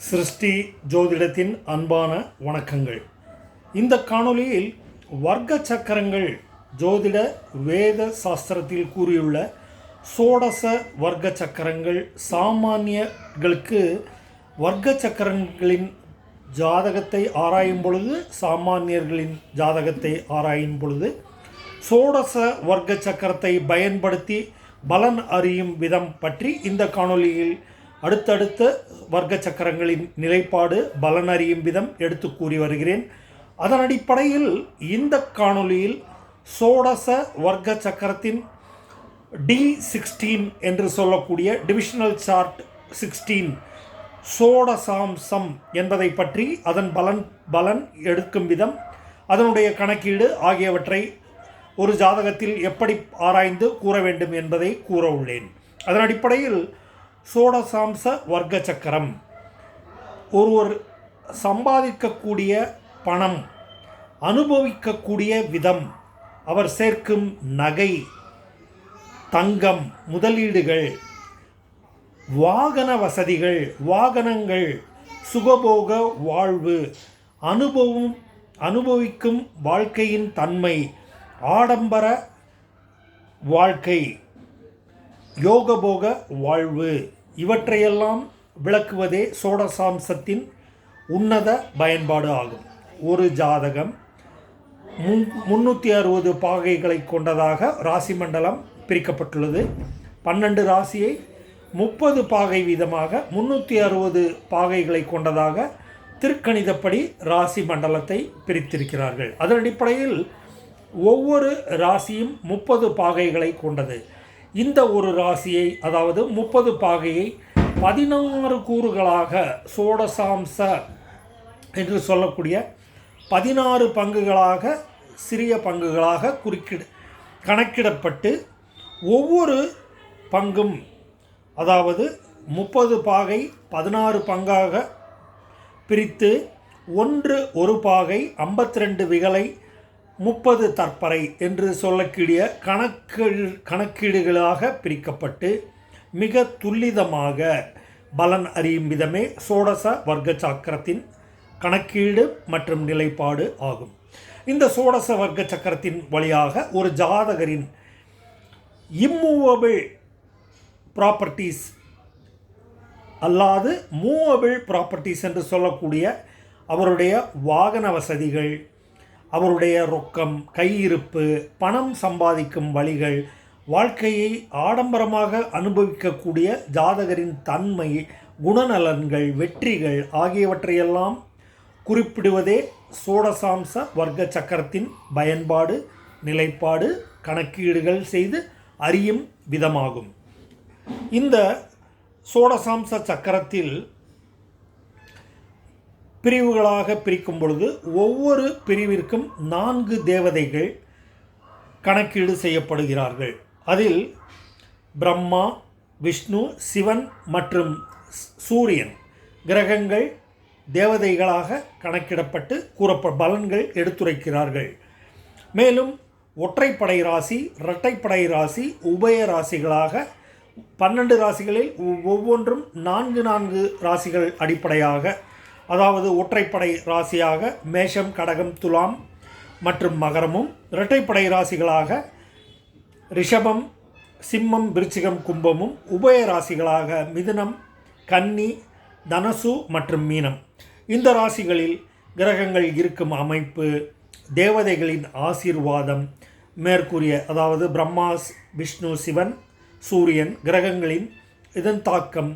சிருஷ்டி ஜோதிடத்தின் அன்பான வணக்கங்கள். இந்த காணொளியில் வர்க்க சக்கரங்கள் ஜோதிட வேத சாஸ்திரத்தில் கூறியுள்ள சோடச வர்க்க சக்கரங்கள் சாமானியர்களுக்கு வர்க்க சக்கரங்களின் ஜாதகத்தை ஆராயும் பொழுது சாமானியர்களின் ஜாதகத்தை ஆராயும் பொழுது சோடச வர்க்க சக்கரத்தை பயன்படுத்தி பலன் அறியும் விதம் பற்றி இந்த காணொலியில் அடுத்தடுத்த வர்க்க சக்கரங்களின் நிலைப்பாடு பலன் அறியும் விதம் எடுத்து கூறி வருகிறேன். அதன் அடிப்படையில் இந்த காணொளியில் சோடச வர்க்க சக்கரத்தின் டி சிக்ஸ்டீன் என்று சொல்லக்கூடிய டிவிஷனல் சார்ட் சிக்ஸ்டீன் சோடசாம்சம் என்பதை பற்றி அதன் பலன் பலன் எடுக்கும் விதம் அதனுடைய கணக்கீடு ஆகியவற்றை ஒரு ஜாதகத்தில் எப்படி ஆராய்ந்து கூற வேண்டும் என்பதை கூற உள்ளேன். அதன் அடிப்படையில் சோடசாம்ச வர்க்க சக்கரம். ஒருவர் சம்பாதிக்கக்கூடிய பணம் அனுபவிக்கக்கூடிய விதம் அவர் சேர்க்கும் நகை தங்கம் முதலீடுகள் வாகன வசதிகள் வாகனங்கள் சுகபோக வாழ்வு அனுபவம் அனுபவிக்கும் வாழ்க்கையின் தன்மை ஆடம்பர வாழ்க்கை யோகபோக வாழ்வு. இவற்றையெல்லாம் விளக்குவதே சோடசாம்சத்தின் உன்னத பயன்பாடு ஆகும். ஒரு ஜாதகம் முன் முன்னூற்றி அறுபது பாகைகளை கொண்டதாக ராசி மண்டலம் பிரிக்கப்பட்டுள்ளது. பன்னெண்டு ராசியை முப்பது பாகை வீதமாக முன்னூற்றி அறுபது பாகைகளை கொண்டதாக திருக்கணிதப்படி ராசி மண்டலத்தை பிரித்திருக்கிறார்கள். அதன் அடிப்படையில் ஒவ்வொரு ராசியும் முப்பது பாகைகளை கொண்டது. இந்த ஒரு ராசியை அதாவது முப்பது பாகையை பதினாறு கூறுகளாக சோடசாம்ச என்று சொல்லக்கூடிய பதினாறு பங்குகளாக சிறிய பங்குகளாக குறுக்கிட கணக்கிடப்பட்டு ஒவ்வொரு பங்கும் அதாவது முப்பது பாகை பதினாறு பங்காக பிரித்து ஒன்று ஒரு பாகை ஐம்பத்தி ரெண்டு விகலை முப்பது தற்பறை என்று சொல்லக்கூடிய கணக்கு கணக்கீடுகளாக பிரிக்கப்பட்டு மிக துல்லிதமாக பலன் அறியும் விதமே சோடச வர்க்க சக்கரத்தின் கணக்கீடு மற்றும் நிலைப்பாடு ஆகும். இந்த சோடச வர்க்க சக்கரத்தின் வழியாக ஒரு ஜாதகரின் இம்மூவபிள் ப்ராப்பர்ட்டிஸ் அல்லாது மூவபிள் ப்ராப்பர்ட்டிஸ் என்று சொல்லக்கூடிய அவருடைய வாகன வசதிகள் அவருடைய ரொக்கம் கையிருப்பு பணம் சம்பாதிக்கும் வழிகள் வாழ்க்கையை ஆடம்பரமாக அனுபவிக்கக்கூடிய ஜாதகரின் தன்மை குணநலன்கள் வெற்றிகள் ஆகியவற்றையெல்லாம் குறிப்பிடுவதே சோடசாம்ச வர்க்க சக்கரத்தின் பயன்பாடு நிலைப்பாடு கணக்கீடுகள் செய்து அறியும் விதமாகும். இந்த சோடசாம்ச சக்கரத்தில் பிரிவுகளாக பிரிக்கும் பொழுது ஒவ்வொரு பிரிவிற்கும் நான்கு தேவதைகள் கணக்கீடு செய்யப்படுகிறார்கள். அதில் பிரம்மா விஷ்ணு சிவன் மற்றும் சூரியன் கிரகங்கள் தேவதைகளாக கணக்கிடப்பட்டு கூறப்ப பலன்கள் எடுத்துரைக்கிறார்கள். மேலும் ஒற்றைப்படை ராசி இரட்டைப்படை ராசி உபய ராசிகளாக பன்னெண்டு ராசிகளில் ஒவ்வொன்றும் நான்கு நான்கு ராசிகள் அடிப்படையாக அதாவது ஒற்றைப்படை ராசியாக மேஷம் கடகம் துலாம் மற்றும் மகரமும் இரட்டைப்படை ராசிகளாக ரிஷபம் சிம்மம் விருச்சிகம் கும்பமும் உபய ராசிகளாக மிதுனம் கன்னி தனசு மற்றும் மீனம். இந்த ராசிகளில் கிரகங்கள் இருக்கும் அமைப்பு தேவதைகளின் ஆசீர்வாதம் மேற்கூறிய அதாவது பிரம்மாஸ் விஷ்ணு சிவன் சூரியன் கிரகங்களின் இதன் தாக்கம்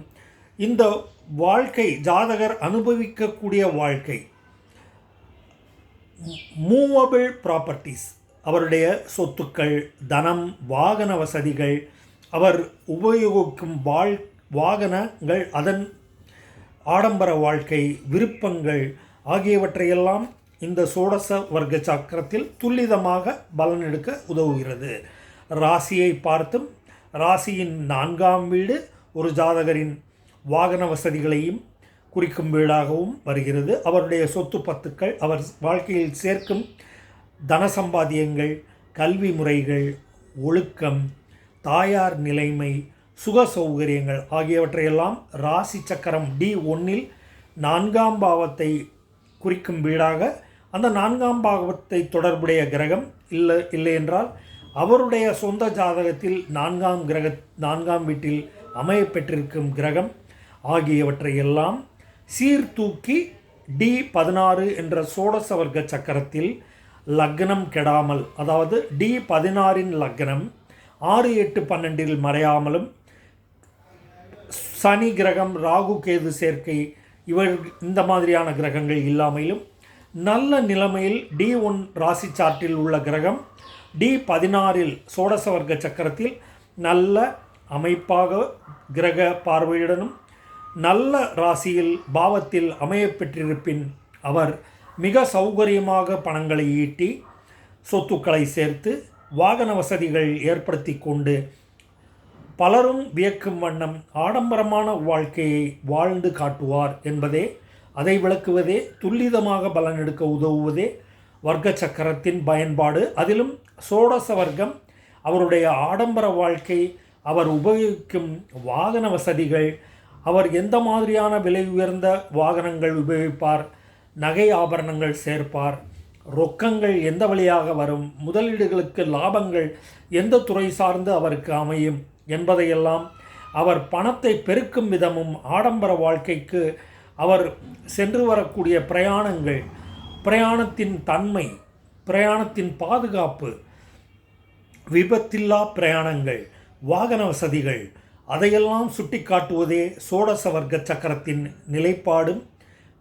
இந்த வாழ்க்கை ஜாதகர் அனுபவிக்கக்கூடிய வாழ்க்கை. Movable properties. அவருடைய சொத்துக்கள் தனம் வாகன வசதிகள் அவர் உபயோகிக்கும் வாழ் வாகனங்கள் அதன் ஆடம்பர வாழ்க்கை விருப்பங்கள் ஆகியவற்றையெல்லாம் இந்த சோடச வர்க்க சக்கரத்தில் துல்லிதமாக பலன் எடுக்க உதவுகிறது. ராசியை பார்த்தும் ராசியின் நான்காம் வீடு ஒரு ஜாதகரின் வாகன வசதிகளையும் குறிக்கும் வீடாகவும் வருகிறது. அவருடைய சொத்து பத்துக்கள் அவர் வாழ்க்கையில் சேர்க்கும் தன சம்பாத்தியங்கள் கல்வி முறைகள் ஒழுக்கம் தாயார் நிலைமை சுக சௌகரியங்கள் ஆகியவற்றையெல்லாம் ராசி சக்கரம் டி ஒன்னில் நான்காம் பாவத்தை குறிக்கும் வீடாக அந்த நான்காம் பாவத்தை தொடர்புடைய கிரகம் இல்லை இல்லை என்றால் அவருடைய சொந்த ஜாதகத்தில் நான்காம் கிரக நான்காம் வீட்டில் அமைய பெற்றிருக்கும் கிரகம் ஆகியவற்றை எல்லாம் சீர்தூக்கி டி பதினாறு என்ற சோடச வர்க்க சக்கரத்தில் லக்னம் கெடாமல் அதாவது டி பதினாறின் லக்னம் ஆறு எட்டு பன்னெண்டில் மறையாமலும் சனி கிரகம் ராகு கேது சேர்க்கை இவர் இந்த மாதிரியான கிரகங்கள் இல்லாமையும் நல்ல நிலைமையில் டி ஒன் ராசி சார்ட்டில் உள்ள கிரகம் டி பதினாறில் சோடச வர்க்க சக்கரத்தில் நல்ல அமைப்பாக கிரக பார்வையுடனும் நல்ல ராசியில் பாவத்தில் அமையப்பெற்றிருப்பின் அவர் மிக சௌகரியமாக பணங்களை ஈட்டி சொத்துக்களை சேர்த்து வாகன வசதிகள் ஏற்படுத்தி கொண்டு பலரும் வியக்கும் வண்ணம் ஆடம்பரமான வாழ்க்கையை வாழ்ந்து காட்டுவார் என்பதே அதை விளக்குவதே துல்லிதமாக பலன் எடுக்க உதவுவதே வர்க்க சக்கரத்தின் பயன்பாடு. அதிலும் சோடச வர்க்கம் அவருடைய ஆடம்பர வாழ்க்கை அவர் உபயோகிக்கும் வாகன வசதிகள் அவர் எந்த மாதிரியான விலை உயர்ந்த வாகனங்கள் உபயோகிப்பார்? நகை ஆபரணங்கள் சேர்ப்பார். ரொக்கங்கள் எந்த வழியாக வரும்? முதலீடுகளுக்கு லாபங்கள் எந்த துறை சார்ந்து அவருக்கு அமையும் என்பதையெல்லாம் அவர் பணத்தை பெருக்கும் விதமும் ஆடம்பர வாழ்க்கைக்கு அவர் சென்று வரக்கூடிய பிரயாணங்கள் பிரயாணத்தின் தன்மை பிரயாணத்தின் பாதுகாப்பு விபத்தில்லா பிரயாணங்கள் வாகன வசதிகள் அதையெல்லாம் சுட்டிக்காட்டுவதே சோடச வர்க்க சக்கரத்தின் நிலைப்பாடும்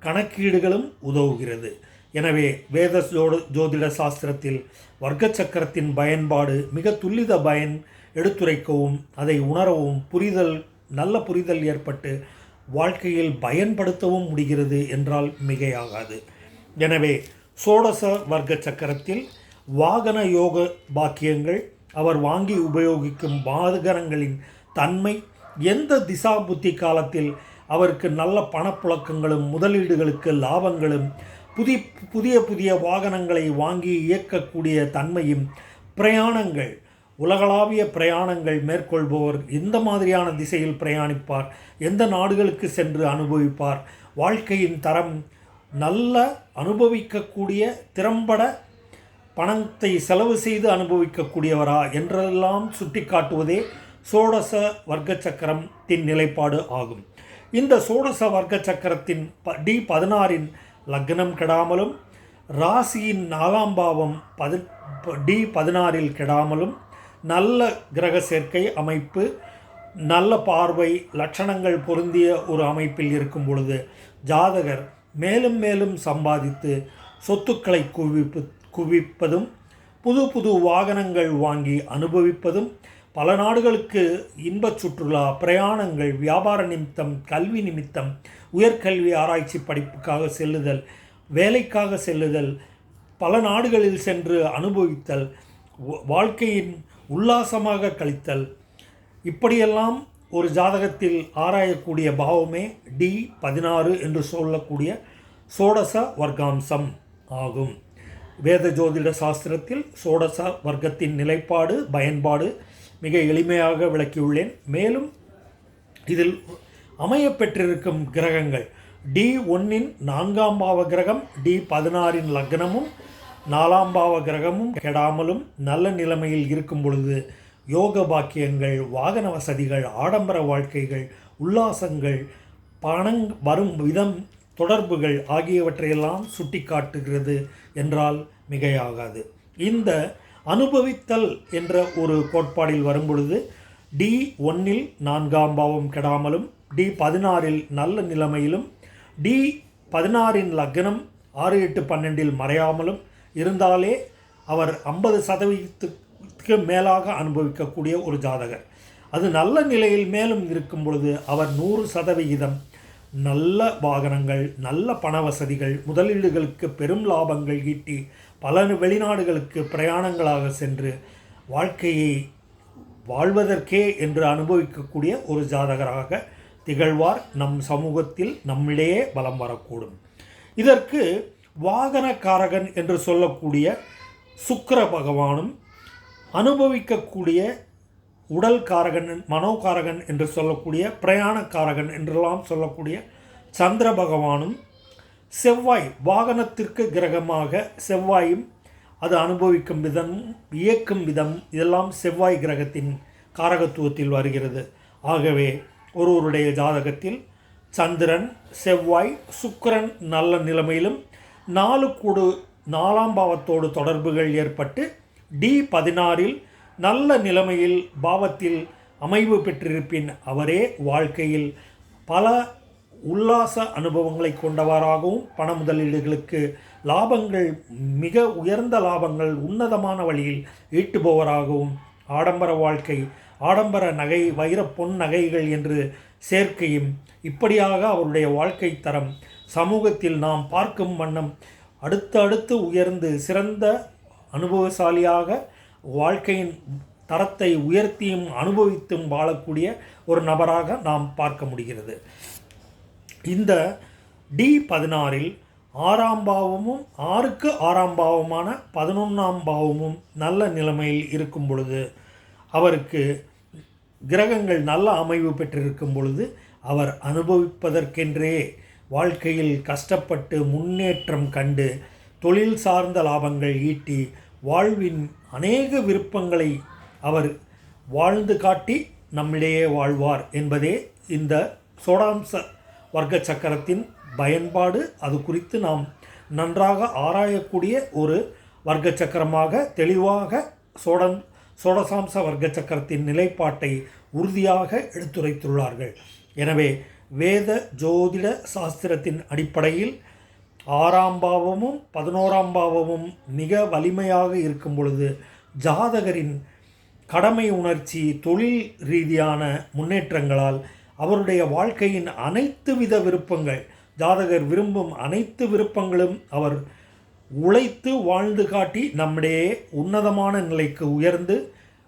கணக்கீடுகளும் உதவுகிறது. எனவே வேத ஜோட ஜோதிட சாஸ்திரத்தில் வர்க்க சக்கரத்தின் பயன்பாடு மிக துல்லித பயன் எடுத்துரைக்கவும் அதை உணரவும் புரிதல் நல்ல புரிதல் ஏற்பட்டு வாழ்க்கையில் பயன்படுத்தவும் முடிகிறது என்றால் மிகையாகாது. எனவே சோடச வர்க்க சக்கரத்தில் வாகன யோக பாக்கியங்கள் அவர் வாங்கி உபயோகிக்கும் வாகனங்களின் தன்மை எந்த திசா புத்தி காலத்தில் அவருக்கு நல்ல பணப்புழக்கங்களும் முதலீடுகளுக்கு லாபங்களும் புதி புதிய புதிய வாகனங்களை வாங்கி இயக்கக்கூடிய தன்மையும் பிரயாணங்கள் உலகளாவிய பிரயாணங்கள் மேற்கொள்பவர் எந்த மாதிரியான திசையில் பிரயாணிப்பார் எந்த நாடுகளுக்கு சென்று அனுபவிப்பார் வாழ்க்கையின் தரம் நல்ல அனுபவிக்கக்கூடிய திறம்பட பணத்தை செலவு செய்து அனுபவிக்கக்கூடியவரா என்றெல்லாம் சுட்டிக்காட்டுவதே சோடச வர்க்க சக்கரத்தின் நிலைப்பாடு ஆகும். இந்த சோடச வர்க்க சக்கரத்தின் ப டி பதினாறின் லக்னம் கெடாமலும் ராசியின் நாலாம் பாவம் பதி டி பதினாறில் கெடாமலும் நல்ல கிரக சேர்க்கை அமைப்பு நல்ல பார்வை லட்சணங்கள் பொருந்திய ஒரு அமைப்பில் இருக்கும் பொழுது ஜாதகர் மேலும் மேலும் சம்பாதித்து சொத்துக்களை குவிப்பு குவிப்பதும் புது புது வாகனங்கள் வாங்கி அனுபவிப்பதும் பல நாடுகளுக்கு இன்பச் சுற்றுலா பிரயாணங்கள் வியாபார நிமித்தம் கல்வி நிமித்தம் உயர்கல்வி ஆராய்ச்சி படிப்புக்காக செல்லுதல் வேலைக்காக செல்லுதல் பல நாடுகளில் சென்று அனுபவித்தல் வாழ்க்கையின் உல்லாசமாக கழித்தல். இப்படியெல்லாம் ஒரு ஜாதகத்தில் ஆராயக்கூடிய பாவமே டி பதினாறு என்று சொல்லக்கூடிய சோடச வர்க்காம்சம் ஆகும். வேத ஜோதிட சாஸ்திரத்தில் சோடச வர்க்கத்தின் நிலைப்பாடு பயன்பாடு மிக எளிமையாக விளக்கியுள்ளேன். மேலும் இதில் அமையப்பெற்றிருக்கும் கிரகங்கள் டி ஒன்னின் நான்காம் பாவ கிரகம் டி பதினாறின் லக்னமும் நாலாம் பாவ கிரகமும் கெடாமலும் நல்ல நிலைமையில் இருக்கும் பொழுது யோக பாக்கியங்கள் வாகன வசதிகள் ஆடம்பர வாழ்க்கைகள் உல்லாசங்கள் பணங் வரும் விதம் தொடர்புகள் ஆகியவற்றையெல்லாம் சுட்டிக்காட்டுகிறது என்றால் மிகையாகாது. இந்த அனுபவித்தல் என்ற ஒரு கோட்பாடில் வரும்பொழுது டி ஒன்னில் நான்காம் பாவம் கெடாமலும் டி பதினாறில் நல்ல நிலைமையிலும் டி பதினாறின் லக்னம் ஆறு எட்டு பன்னெண்டில் மறையாமலும் இருந்தாலே அவர் ஐம்பது சதவீதத்துக்கு மேலாக அனுபவிக்கக்கூடிய ஒரு ஜாதகர். அது நல்ல நிலையில் மேலும் இருக்கும் பொழுது அவர் நூறு சதவிகிதம் நல்ல வாகனங்கள் நல்ல பண வசதிகள் முதலீடுகளுக்கு பெரும் லாபங்கள் ஈட்டி பல வெளிநாடுகளுக்கு பிரயாணங்களாக சென்று வாழ்க்கையை வாழ்வதற்கே என்று அனுபவிக்கக்கூடிய ஒரு ஜாதகராக திகழ்வார். நம் சமூகத்தில் நம்மிடையே பலம் வரக்கூடும். இதற்கு வாகனக்காரகன் என்று சொல்லக்கூடிய சுக்கர பகவானும் அனுபவிக்கக்கூடிய உடல் காரகன் மனோகாரகன் என்று சொல்லக்கூடிய பிரயாணக்காரகன் என்றெல்லாம் சொல்லக்கூடிய சந்திர பகவானும் செவ்வாய் வாகனத்திற்கு கிரகமாக செவ்வாயும் அது அனுபவிக்கும் விதம் இயக்கும் விதம் இதெல்லாம் செவ்வாய் கிரகத்தின் காரகத்துவத்தில் வருகிறது. ஆகவே ஒருவருடைய ஜாதகத்தில் சந்திரன் செவ்வாய் சுக்கிரன் நல்ல நிலைமையிலும் நாலு கூடு நாலாம் பாவத்தோடு தொடர்புகள் ஏற்பட்டு டி பதினாறில் நல்ல நிலைமையில் பாவத்தில் அமைவு பெற்றிருப்பின் அவரே வாழ்க்கையில் பல உல்லாச அனுபவங்களை கொண்டவராகவும் பண முதலீடுகளுக்கு லாபங்கள் மிக உயர்ந்த லாபங்கள் உன்னதமான வழியில் ஈட்டுபவராகவும் ஆடம்பர வாழ்க்கை ஆடம்பர நகை வைர பொன் நகைகள் என்று சேர்க்கையும் இப்படியாக அவருடைய வாழ்க்கை தரம் சமூகத்தில் நாம் பார்க்கும் வண்ணம் அடுத்தடுத்து உயர்ந்து சிறந்த அனுபவசாலியாக வாழ்க்கையின் தரத்தை உயர்த்தியும் அனுபவித்தும் வாழக்கூடிய ஒரு நபராக நாம் பார்க்க முடிகிறது. இந்த டி பதினாறில் ஆறாம் பாவமும் ஆறுக்கு ஆறாம் பாவமான பதினொன்றாம் பாவமும் நல்ல நிலைமையில் இருக்கும் பொழுது அவருக்கு கிரகங்கள் நல்ல அமைவு பெற்றிருக்கும் பொழுது அவர் அனுபவிப்பதற்கென்றே வாழ்க்கையில் கஷ்டப்பட்டு முன்னேற்றம் கண்டு தொழில் சார்ந்த லாபங்கள் ஈட்டி வாழ்வின் அநேக விருப்பங்களை அவர் வாழ்ந்து காட்டி நம்மிடையே வாழ்வார் என்பதே இந்த சோடாம்ச வர்க்க சக்கரத்தின் பயன்பாடு அது குறித்து நாம் நன்றாக ஆராயக்கூடிய ஒரு வர்க்க சக்கரமாக தெளிவாக சோடன் சோடசாம்ச வர்க்க சக்கரத்தின் நிலைப்பாட்டை உறுதியாக எடுத்துரைத்துள்ளார்கள். எனவே வேத ஜோதிட சாஸ்திரத்தின் அடிப்படையில் ஆறாம் பாவமும் பதினோராம் பாவமும் மிக வலிமையாக இருக்கும் பொழுது ஜாதகரின் கடமை உணர்ச்சி தொழில் ரீதியான முன்னேற்றங்களால் அவருடைய வாழ்க்கையின் அனைத்து வித விருப்பங்கள் ஜாதகர் விரும்பும் அனைத்து விருப்பங்களும் அவர் உழைத்து வாழ்ந்து காட்டி நம்முடைய உன்னதமான நிலைக்கு உயர்ந்து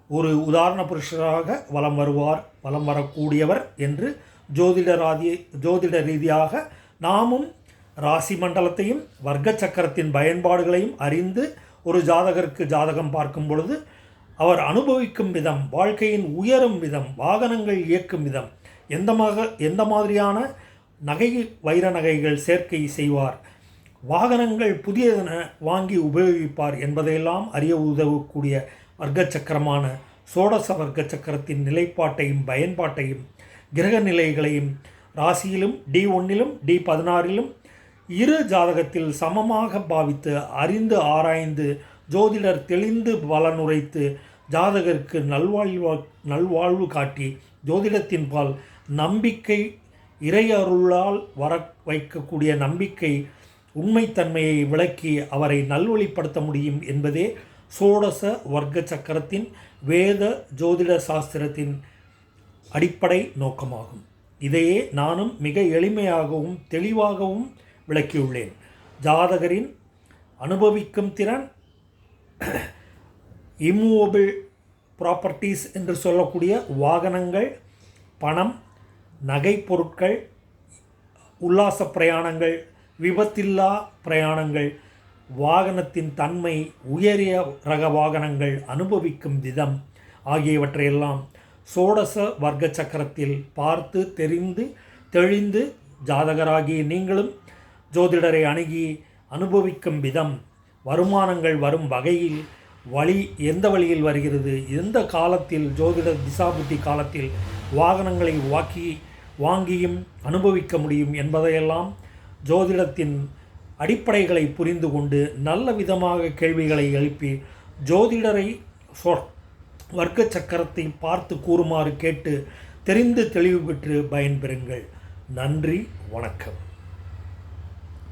ஒரு உதாரண புருஷராக வலம் வருவார் வலம் வரக்கூடியவர் என்று ஜோதிடராதி ஜோதிட ரீதியாக நாமும் ராசி மண்டலத்தையும் வர்க்க சக்கரத்தின் பயன்பாடுகளையும் அறிந்து ஒரு ஜாதகருக்கு ஜாதகம் பார்க்கும் பொழுது அவர் அனுபவிக்கும் விதம் வாழ்க்கையின் உயரும் விதம் வாகனங்கள் இயக்கும் விதம் எந்த மாக எந்த மாதிரியான நகை வைர நகைகள் சேர்க்கை செய்வார்? வாகனங்கள் புதியதென வாங்கி உபயோகிப்பார் என்பதையெல்லாம் அறிய உதவக்கூடிய வர்க்க சக்கரமான சோடச வர்க்க சக்கரத்தின் நிலைப்பாட்டையும் பயன்பாட்டையும் கிரக நிலைகளையும் ராசியிலும் டி ஒன்னிலும் டி பதினாறிலும் இரு ஜாதகத்தில் சமமாக பாவித்து அறிந்து ஆராய்ந்து ஜோதிடர் தெளிந்து பலனுரைத்து ஜாதகருக்கு நல்வாழ்வா நல்வாழ்வு காட்டி ஜோதிடத்தின் பால் நம்பிக்கை இறை அருளால் வர வைக்கக்கூடிய நம்பிக்கை உண்மைத்தன்மையை விளக்கி அவரை நல்வழிப்படுத்த முடியும் என்பதே சோடச வர்க்க சக்கரத்தின் வேத ஜோதிட சாஸ்திரத்தின் அடிப்படை நோக்கமாகும். இதையே நானும் மிக எளிமையாகவும் தெளிவாகவும் விளக்கியுள்ளேன். ஜாதகரின் அனுபவிக்கும் திறன் இம்மூவபிள் ப்ராப்பர்ட்டிஸ் என்று சொல்லக்கூடிய வாகனங்கள் பணம் நகை பொருட்கள் உல்லாச பிரயாணங்கள் விபத்தில்லா பிரயாணங்கள் வாகனத்தின் தன்மை உயரிய ரக வாகனங்கள் அனுபவிக்கும் விதம் ஆகியவற்றையெல்லாம் சோடச வர்க்க சக்கரத்தில் பார்த்து தெரிந்து தெளிந்து ஜாதகராகிய நீங்களும் ஜோதிடரை அணுகி அனுபவிக்கும் விதம் வருமானங்கள் வரும் வகையில் வழி எந்த வழியில் வருகிறது? எந்த காலத்தில் ஜோதிட திசாபுத்தி காலத்தில் வாகனங்களை வாக்கி வாங்கியும் அனுபவிக்க முடியும் என்பதையெல்லாம் ஜோதிடத்தின் அடிப்படைகளை புரிந்து கொண்டு நல்ல விதமாக கேள்விகளை எழுப்பி ஜோதிடரை சொ வர்க்க சக்கரத்தை பார்த்து கூறுமாறு கேட்டு தெரிந்து தெளிவு பெற்று பயன்பெறுங்கள். நன்றி வணக்கம்.